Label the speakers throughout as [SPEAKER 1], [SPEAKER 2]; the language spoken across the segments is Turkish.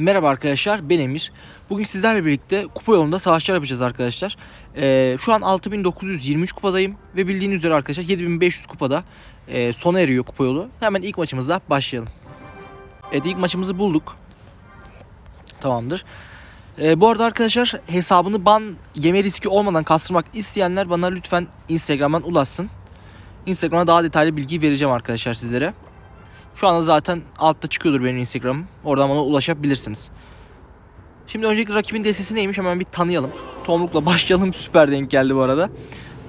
[SPEAKER 1] Merhaba arkadaşlar ben Emir. Bugün sizlerle birlikte kupa yolunda savaşlar yapacağız arkadaşlar. Ee, şu an 6923 kupadayım ve bildiğiniz üzere arkadaşlar 7500 kupada e, sona eriyor kupa yolu. Hemen ilk maçımızla başlayalım. Evet ilk maçımızı bulduk. Tamamdır. Ee, bu arada arkadaşlar hesabını ban yeme riski olmadan kastırmak isteyenler bana lütfen Instagram'dan ulaşsın. Instagram'a daha detaylı bilgi vereceğim arkadaşlar sizlere. Şu anda zaten altta çıkıyordur benim Instagram'ım. Oradan bana ulaşabilirsiniz. Şimdi öncelikle rakibin destesi neymiş hemen bir tanıyalım. Tomruk'la başlayalım. Süper denk geldi bu arada.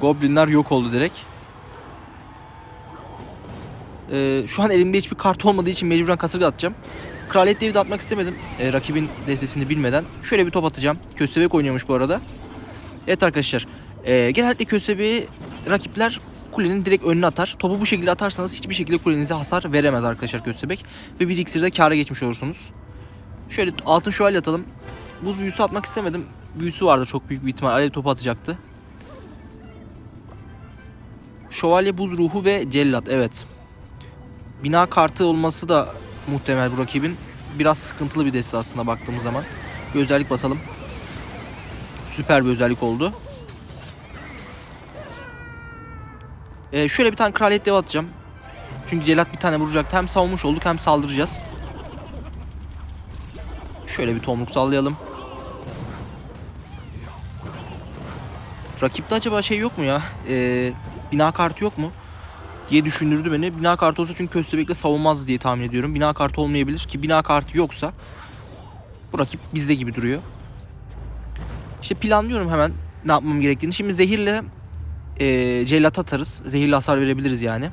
[SPEAKER 1] Goblinler yok oldu direkt. Ee, şu an elimde hiçbir kart olmadığı için mecburen kasırga atacağım. Kraliyet devi de atmak istemedim. Ee, rakibin destesini bilmeden. Şöyle bir top atacağım. Köstebek oynuyormuş bu arada. Evet arkadaşlar. Ee, genellikle köstebeği rakipler kulenin direkt önüne atar. Topu bu şekilde atarsanız hiçbir şekilde kulenize hasar veremez arkadaşlar köstebek. Ve bir iksirde kâra geçmiş olursunuz. Şöyle altın şövalye atalım. Buz büyüsü atmak istemedim. Büyüsü vardı çok büyük bir ihtimal. Alev topu atacaktı. Şövalye buz ruhu ve cellat evet. Bina kartı olması da muhtemel bu rakibin. Biraz sıkıntılı bir deste aslında baktığımız zaman. Bir özellik basalım. Süper bir özellik oldu. Ee, şöyle bir tane kraliyet dev atacağım. Çünkü celat bir tane vuracak. Hem savunmuş olduk hem saldıracağız. Şöyle bir tomruk sallayalım. Rakipte acaba şey yok mu ya? Ee, bina kartı yok mu? Diye düşündürdü beni. Bina kartı olsa çünkü köstebekle savunmaz diye tahmin ediyorum. Bina kartı olmayabilir ki bina kartı yoksa bu rakip bizde gibi duruyor. İşte planlıyorum hemen ne yapmam gerektiğini. Şimdi zehirle e, cellat atarız. Zehirli hasar verebiliriz yani.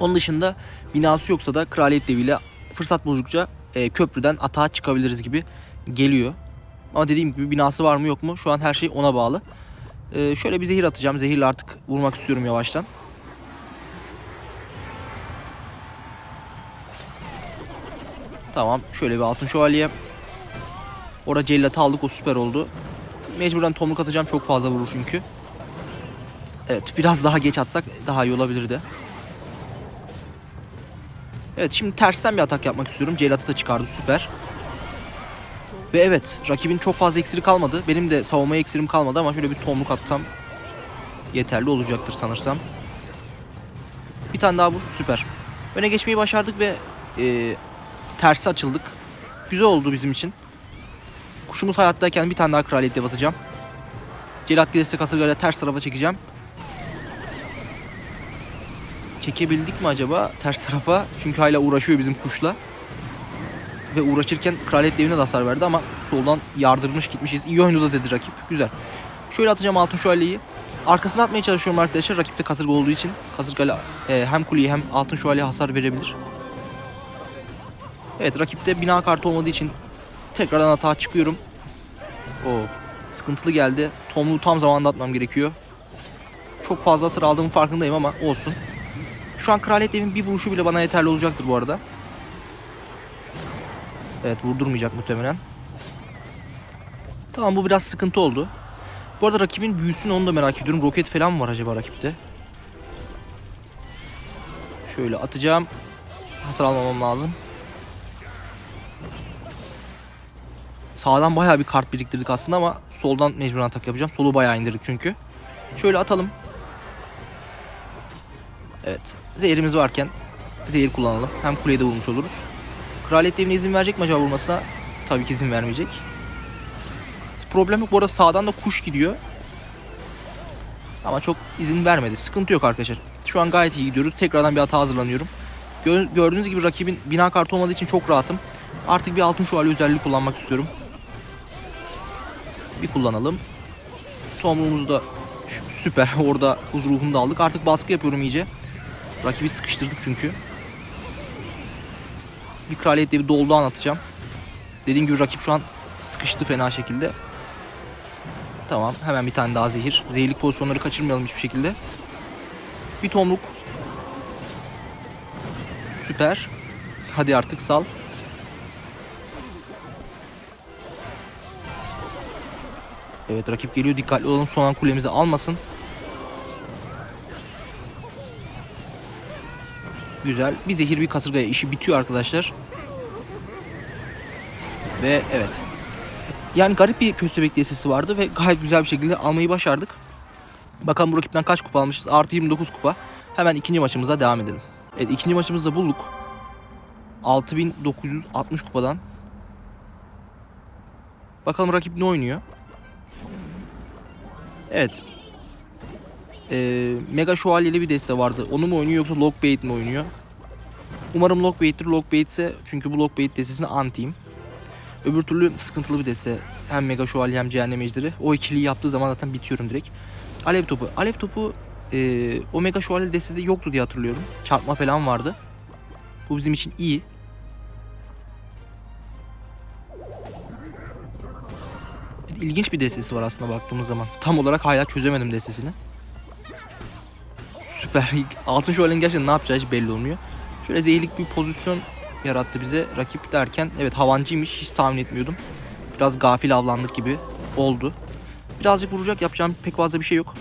[SPEAKER 1] Onun dışında binası yoksa da kraliyet deviyle fırsat buldukça e, köprüden atağa çıkabiliriz gibi geliyor. Ama dediğim gibi binası var mı yok mu şu an her şey ona bağlı. E, şöyle bir zehir atacağım. Zehirle artık vurmak istiyorum yavaştan. Tamam şöyle bir altın şövalye. Orada cellatı aldık o süper oldu. Mecburen tomruk atacağım çok fazla vurur çünkü. Evet biraz daha geç atsak daha iyi olabilirdi. Evet şimdi tersten bir atak yapmak istiyorum. Cellat'ı da çıkardı süper. Ve evet rakibin çok fazla eksiri kalmadı. Benim de savunmaya eksirim kalmadı ama şöyle bir tomruk atsam yeterli olacaktır sanırsam. Bir tane daha vur süper. Öne geçmeyi başardık ve e, tersi açıldık. Güzel oldu bizim için. Kuşumuz hayattayken bir tane daha kraliyet dev atacağım. Celat gelirse kasırgayla ters tarafa çekeceğim. Çekebildik mi acaba ters tarafa? Çünkü hala uğraşıyor bizim kuşla. Ve uğraşırken kraliyet devine de hasar verdi ama soldan yardırmış gitmişiz. İyi oynadı dedi rakip. Güzel. Şöyle atacağım altın şövalyeyi. Arkasına atmaya çalışıyorum arkadaşlar. Rakipte kasırga olduğu için kasırgayla e, hem kuleyi hem altın şövalye hasar verebilir. Evet rakipte bina kartı olmadığı için tekrardan atağa çıkıyorum. O sıkıntılı geldi. Tomluğu tam zamanda atmam gerekiyor. Çok fazla hasar aldığımın farkındayım ama olsun. Şu an kraliyet devin bir vuruşu bile bana yeterli olacaktır bu arada. Evet vurdurmayacak muhtemelen. Tamam bu biraz sıkıntı oldu. Bu arada rakibin büyüsünü onu da merak ediyorum. Roket falan mı var acaba rakipte? Şöyle atacağım. Hasar almamam lazım. Sağdan bayağı bir kart biriktirdik aslında ama soldan mecburen atak yapacağım. Solu bayağı indirdik çünkü. Şöyle atalım. Evet. Zehirimiz varken zehir kullanalım. Hem kuleyi de vurmuş oluruz. Kraliyet devine izin verecek mi acaba vurmasına? Tabii ki izin vermeyecek. Problem yok. Bu arada sağdan da kuş gidiyor. Ama çok izin vermedi. Sıkıntı yok arkadaşlar. Şu an gayet iyi gidiyoruz. Tekrardan bir hata hazırlanıyorum. Gö- gördüğünüz gibi rakibin bina kartı olmadığı için çok rahatım. Artık bir altın şövalye özelliği kullanmak istiyorum. Bir kullanalım. Tomruğumuzu da süper. Orada huz ruhunu da aldık. Artık baskı yapıyorum iyice. Rakibi sıkıştırdık çünkü. Bir kraliyet bir doldu anlatacağım. Dediğim gibi rakip şu an sıkıştı fena şekilde. Tamam hemen bir tane daha zehir. Zehirlik pozisyonları kaçırmayalım hiçbir şekilde. Bir tomruk. Süper. Hadi artık sal. Evet rakip geliyor dikkatli olalım son an kulemizi almasın. Güzel. Bir zehir bir kasırgaya işi bitiyor arkadaşlar. Ve evet. Yani garip bir köstebek destesi vardı ve gayet güzel bir şekilde almayı başardık. Bakalım bu rakipten kaç kupa almışız? Artı 29 kupa. Hemen ikinci maçımıza devam edelim. Evet ikinci maçımızda bulduk. 6960 kupadan. Bakalım rakip ne oynuyor? Evet. Ee, Mega Şövalyeli bir deste vardı. Onu mu oynuyor yoksa Lockbait mi oynuyor? Umarım Lockbait'tir. Lockbait ise çünkü bu Lockbait destesine antiyim. Öbür türlü sıkıntılı bir deste. Hem Mega Şövalye hem Cehennem Ejderi. O ikiliyi yaptığı zaman zaten bitiyorum direkt. Alev topu. Alev topu e, o Mega Şövalye destede yoktu diye hatırlıyorum. Çarpma falan vardı. Bu bizim için iyi. İlginç bir destesi var aslında baktığımız zaman. Tam olarak hala çözemedim destesini. Süper. Altın şövalyenin gerçekten ne yapacağı hiç belli olmuyor. Şöyle zehirlik bir pozisyon yarattı bize. Rakip derken evet havancıymış. Hiç tahmin etmiyordum. Biraz gafil avlandık gibi oldu. Birazcık vuracak yapacağım pek fazla bir şey yok.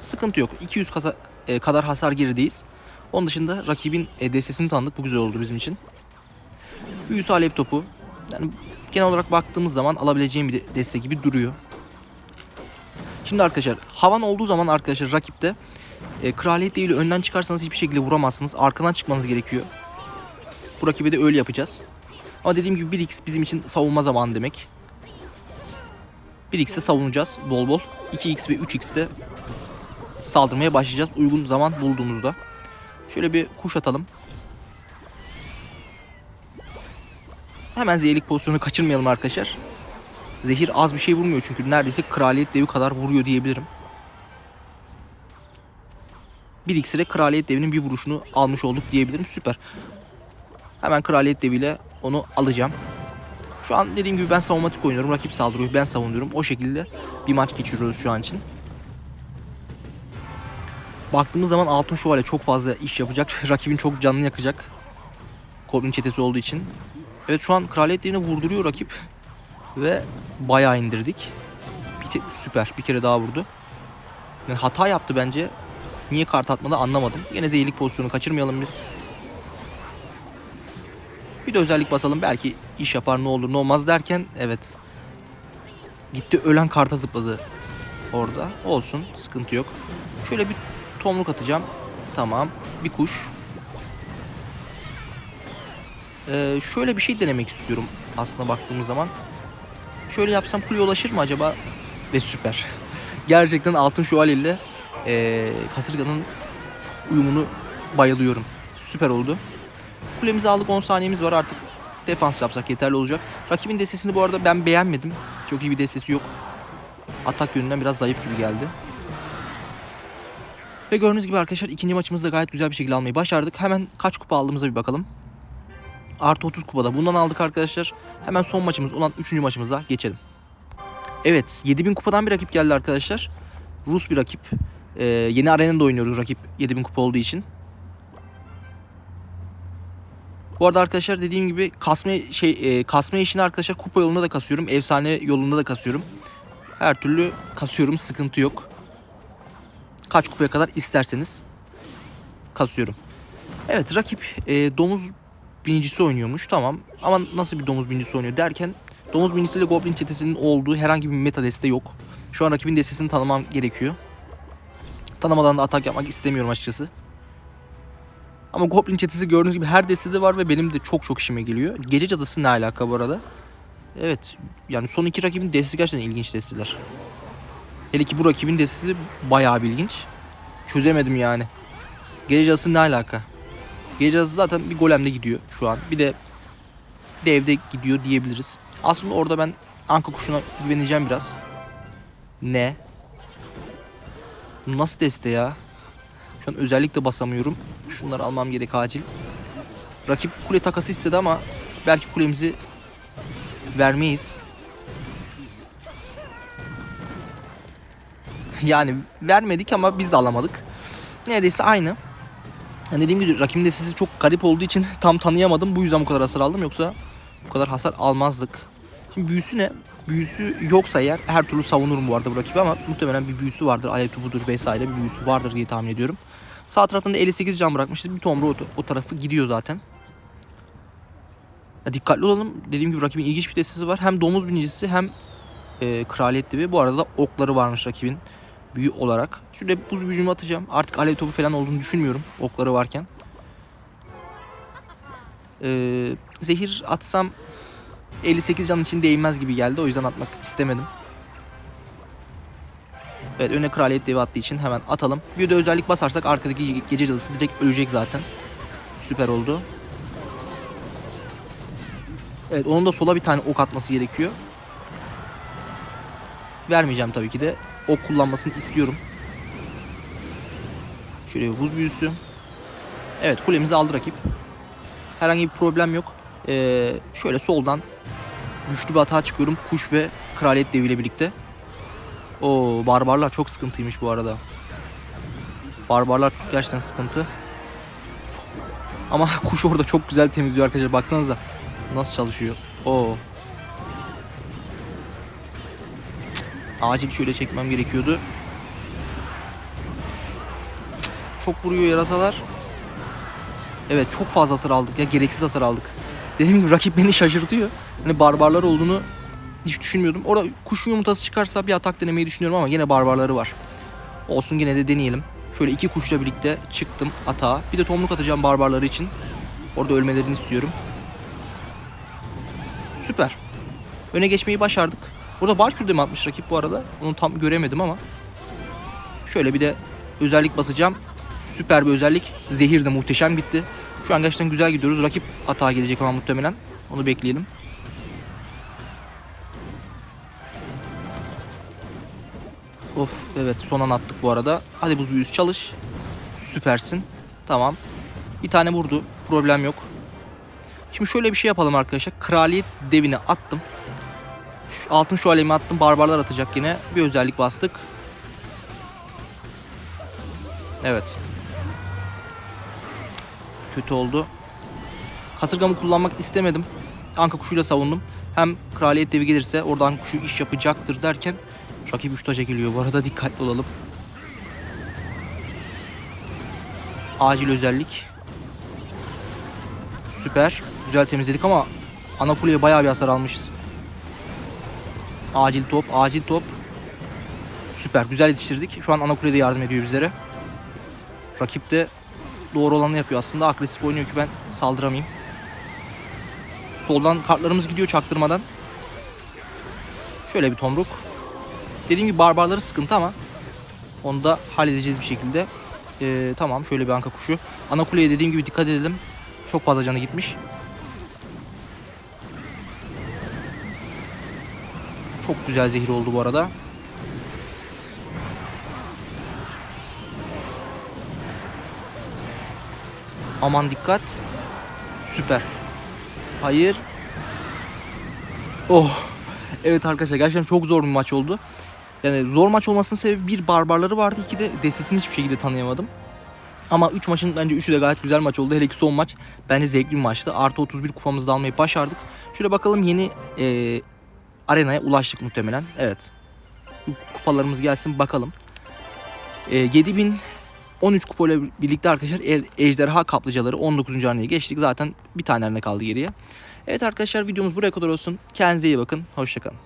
[SPEAKER 1] Sıkıntı yok. 200 kasa, e, kadar hasar gerideyiz. Onun dışında rakibin e, destesini tanıdık. Bu güzel oldu bizim için. Büyüsü alev topu. Yani genel olarak baktığımız zaman alabileceğim bir de- deste gibi duruyor. Şimdi arkadaşlar havan olduğu zaman arkadaşlar rakipte e, kraliyet değil önden çıkarsanız hiçbir şekilde vuramazsınız. Arkadan çıkmanız gerekiyor. Bu rakibe de öyle yapacağız. Ama dediğim gibi 1x bizim için savunma zamanı demek. 1x'te savunacağız bol bol. 2x ve 3x'te saldırmaya başlayacağız uygun zaman bulduğumuzda. Şöyle bir kuş atalım. Hemen zehirlik pozisyonu kaçırmayalım arkadaşlar. Zehir az bir şey vurmuyor çünkü neredeyse kraliyet devi kadar vuruyor diyebilirim. Bir iksire kraliyet devinin bir vuruşunu almış olduk diyebilirim. Süper. Hemen kraliyet deviyle onu alacağım. Şu an dediğim gibi ben savunmatik oynuyorum. Rakip saldırıyor. Ben savunuyorum. O şekilde bir maç geçiriyoruz şu an için. Baktığımız zaman Altın Şövalye çok fazla iş yapacak. Rakibin çok canını yakacak. Goblin çetesi olduğu için. Evet şu an kraliyet devini vurduruyor rakip. Ve bayağı indirdik. Bir süper. Bir kere daha vurdu. Yani hata yaptı bence. Niye kart atmadı anlamadım. Yine zehirlik pozisyonu kaçırmayalım biz. Bir de özellik basalım. Belki iş yapar ne olur ne olmaz derken evet. Gitti ölen karta zıpladı orada. Olsun sıkıntı yok. Şöyle bir tomruk atacağım. Tamam. Bir kuş. Ee, şöyle bir şey denemek istiyorum aslında baktığımız zaman. Şöyle yapsam kuleye ulaşır mı acaba? Ve süper. Gerçekten altın şövalye ile ee, kasırganın uyumunu bayılıyorum. Süper oldu. Kulemizi aldık 10 saniyemiz var artık defans yapsak yeterli olacak. Rakibin destesini bu arada ben beğenmedim. Çok iyi bir destesi yok. Atak yönünden biraz zayıf gibi geldi. Ve gördüğünüz gibi arkadaşlar ikinci maçımızda gayet güzel bir şekilde almayı başardık. Hemen kaç kupa aldığımıza bir bakalım. Artı 30 kupada bundan aldık arkadaşlar. Hemen son maçımız olan 3. maçımıza geçelim. Evet 7000 kupadan bir rakip geldi arkadaşlar. Rus bir rakip. Ee, yeni arenada oynuyoruz rakip 7000 kupa olduğu için. Bu arada arkadaşlar dediğim gibi kasma şey e, kasma işini arkadaşlar kupa yolunda da kasıyorum. Efsane yolunda da kasıyorum. Her türlü kasıyorum sıkıntı yok. Kaç kupaya kadar isterseniz kasıyorum. Evet rakip e, domuz binicisi oynuyormuş tamam. Ama nasıl bir domuz binicisi oynuyor derken domuz binicisiyle goblin çetesinin olduğu herhangi bir meta deste yok. Şu an rakibin destesini tanımam gerekiyor. Tanımadan da atak yapmak istemiyorum açıkçası. Ama Goblin çetesi gördüğünüz gibi her destede var ve benim de çok çok işime geliyor. Gece cadısı ne alaka bu arada? Evet yani son iki rakibin destesi gerçekten ilginç desteler. Hele ki bu rakibin destesi bayağı bir ilginç. Çözemedim yani. Gece cadısı ne alaka? Gece cadısı zaten bir golemde gidiyor şu an. Bir de devde gidiyor diyebiliriz. Aslında orada ben Anka kuşuna güveneceğim biraz. Ne? Nasıl deste ya? Şu an özellikle basamıyorum. Şunları almam gerek acil. Rakip kule takası istedi ama belki kulemizi vermeyiz. Yani vermedik ama biz de alamadık. Neredeyse aynı. Yani dediğim gibi rakibin de sesi çok garip olduğu için tam tanıyamadım. Bu yüzden bu kadar hasar aldım. Yoksa bu kadar hasar almazdık. Şimdi büyüsü ne? Büyüsü yoksa eğer her türlü savunurum bu arada bu rakibi ama muhtemelen bir büyüsü vardır. Alev topudur vesaire bir büyüsü vardır diye tahmin ediyorum. Sağ taraftan da 58 can bırakmışız. Bir tomru o, o tarafı gidiyor zaten. Ya dikkatli olalım. Dediğim gibi rakibin ilginç bir destesi var. Hem domuz binicisi hem e, kraliyet dibi. Bu arada da okları varmış rakibin büyü olarak. Şurada buz büyücümü atacağım. Artık alev topu falan olduğunu düşünmüyorum okları varken. Ee, zehir atsam 58 can için değmez gibi geldi. O yüzden atmak istemedim. Evet öne kraliyet devi attığı için hemen atalım. Bir de özellik basarsak arkadaki gece cadısı direkt ölecek zaten. Süper oldu. Evet onun da sola bir tane ok atması gerekiyor. Vermeyeceğim tabii ki de. Ok kullanmasını istiyorum. Şöyle buz büyüsü. Evet kulemizi aldı rakip. Herhangi bir problem yok. Ee, şöyle soldan güçlü bir hata çıkıyorum. Kuş ve kraliyet deviyle birlikte. O barbarlar çok sıkıntıymış bu arada. Barbarlar gerçekten sıkıntı. Ama kuş orada çok güzel temizliyor arkadaşlar. Baksanıza nasıl çalışıyor. Oo. Acil şöyle çekmem gerekiyordu. Çok vuruyor yarasalar. Evet çok fazla hasar aldık ya gereksiz hasar aldık. Dediğim gibi rakip beni şaşırtıyor. Hani barbarlar olduğunu hiç düşünmüyordum. Orada kuşun yumurtası çıkarsa bir atak denemeyi düşünüyorum ama yine barbarları var. Olsun yine de deneyelim. Şöyle iki kuşla birlikte çıktım atağa. Bir de tomruk atacağım barbarları için. Orada ölmelerini istiyorum. Süper. Öne geçmeyi başardık. Burada Valkür de mi atmış rakip bu arada? Onu tam göremedim ama. Şöyle bir de özellik basacağım. Süper bir özellik. Zehir de muhteşem gitti. Şu an gerçekten güzel gidiyoruz. Rakip atağa gelecek ama muhtemelen. Onu bekleyelim. Of evet son an attık bu arada. Hadi buz büyüsü çalış. Süpersin. Tamam. Bir tane vurdu. Problem yok. Şimdi şöyle bir şey yapalım arkadaşlar. Kraliyet devini attım. Şu altın şu alemi attım. Barbarlar atacak yine. Bir özellik bastık. Evet. Kötü oldu. Kasırgamı kullanmak istemedim. Anka kuşuyla savundum. Hem kraliyet devi gelirse oradan kuşu iş yapacaktır derken rakip 3 taşa geliyor. Bu arada dikkatli olalım. Acil özellik. Süper. Güzel temizledik ama ana kuleye bayağı bir hasar almışız. Acil top, acil top. Süper. Güzel yetiştirdik. Şu an ana kulede yardım ediyor bizlere. Rakip de doğru olanı yapıyor aslında. Agresif oynuyor ki ben saldıramayayım. Soldan kartlarımız gidiyor çaktırmadan. Şöyle bir tomruk. Dediğim gibi barbarları sıkıntı ama onu da halledeceğiz bir şekilde. Ee, tamam şöyle bir anka kuşu. Ana kuleye dediğim gibi dikkat edelim. Çok fazla canı gitmiş. Çok güzel zehir oldu bu arada. Aman dikkat. Süper. Hayır. Oh. Evet arkadaşlar gerçekten çok zor bir maç oldu. Yani zor maç olmasının sebebi bir barbarları vardı. iki de destesini hiçbir şekilde tanıyamadım. Ama 3 maçın bence 3'ü de gayet güzel maç oldu. Hele ki son maç bence zevkli bir maçtı. Artı 31 kupamızı da almayı başardık. Şöyle bakalım yeni e, arenaya ulaştık muhtemelen. Evet. Kupalarımız gelsin bakalım. E, 7000 13 kupayla birlikte arkadaşlar e- ejderha kaplıcaları 19. haneye geçtik. Zaten bir tane arena kaldı geriye. Evet arkadaşlar videomuz buraya kadar olsun. Kendinize iyi bakın. Hoşçakalın.